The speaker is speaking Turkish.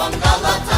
On Galata